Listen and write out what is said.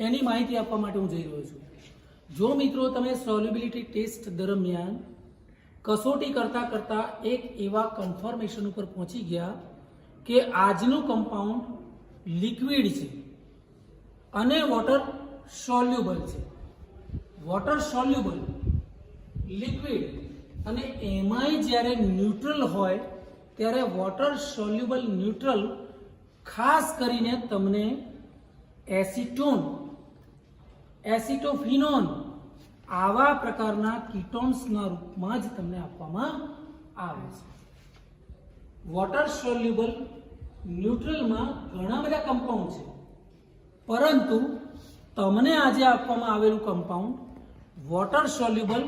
એની માહિતી આપવા માટે હું જઈ રહ્યો છું. જો મિત્રો તમે સોલ્યુબિલિટી ટેસ્ટ દરમિયાન કસોટી કરતા કરતા એક એવા કન્ફર્મેશન ઉપર પહોંચી ગયા કે આજનું કમ્પાઉન્ડ લિક્વિડ છે અને વોટર સોલ્યુબલ છે. વોટર સોલ્યુબલ લિક્વિડ અને એમાંય જ્યારે ન્યુટ્રલ હોય ત્યારે વોટર સોલ્યુબલ ન્યુટ્રલ ખાસ કરીને તમને એસિટોન એસિટોફિનોન આવા પ્રકારના કીટોન્સના રૂપમાં જ તમને આપવામાં આવે છે. વોટર સોલ્યુબલ ન્યુટ્રલમાં ઘણા બધા કમ્પાઉન્ડ છે. પરંતુ તમને આજે આપવામાં આવેલું કમ્પાઉન્ડ વોટર સોલ્યુબલ